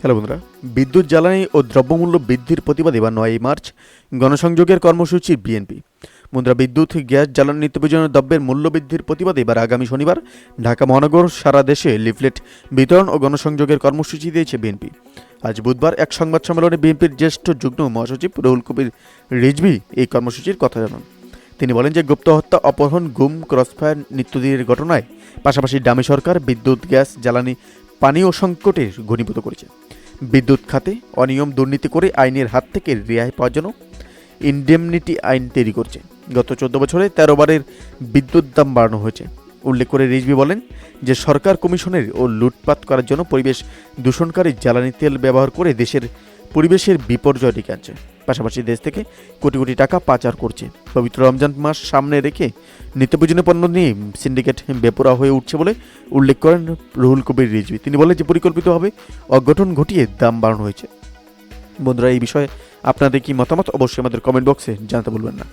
Hello বন্ধুরা, বিদ্যুৎ, জ্বালানি ও দ্রব্যমূল্য বৃদ্ধির প্রতিবাদে বা নয়ই মার্চ গণসংযোগের কর্মসূচি বিএনপি। বন্ধুরা, বিদ্যুৎ, গ্যাস, জ্বালানি নিত্য প্রয়োজনীয় দ্রব্যের মূল্য বৃদ্ধির প্রতিবাদে এবার আগামী শনিবার ঢাকা মহানগর সারা দেশে লিফলেট বিতরণ ও গণসংযোগের কর্মসূচি দিয়েছে বিএনপি। আজ বুধবার এক সংবাদ সম্মেলনে বিএনপির জ্যেষ্ঠ যুগ্ম মহাসচিব রুহুল কবির রিজভি এই কর্মসূচির কথা জানান। তিনি বলেন যে, গুপ্ত হত্যা, অপহরণ, গুম, ক্রসফায়ার, নিত্যদিনের ঘটনায় পাশাপাশি ডামি সরকার বিদ্যুৎ, গ্যাস, জ্বালানি, পানীয় সংকটের ঘনীভূত করেছে। বিদ্যুৎ খাতে অনিয়ম দুর্নীতি করে আইনের হাত থেকে রেহাই পাওয়ার জন্য ইনডেমনিটি আইন তৈরি করছে। গত চোদ্দ বছরে তেরো বারের বিদ্যুৎ দাম বাড়ানো হয়েছে। উল্লেখ করে রিজভি বলেন যে সরকার কমিশনের ও লুটপাট করার জন্য পরিবেশ দূষণকারী জ্বালানি তেল ব্যবহার করে দেশের পরিবেশের বিপর্যয় ডেকে আনছে। পাশাপাশি দেশ থেকে কোটি কোটি টাকা পাচার করছে। পবিত্র রমজান মাস সামনে রেখে নিত্যপ্রয়োজনীয় পণ্য নিয়ে সিন্ডিকেট বেপরা হয়ে উঠছে বলে উল্লেখ করেন রুহুল কবির রিজভি। তিনি বলেন যে পরিকল্পিতভাবে অঘটন ঘটিয়ে দাম বাড়ানো হয়েছে। বন্ধুরা, এই বিষয়ে আপনাদের কি মতামত? অবশ্যই আমাদের কমেন্ট বক্সে জানাতে বলবেন না।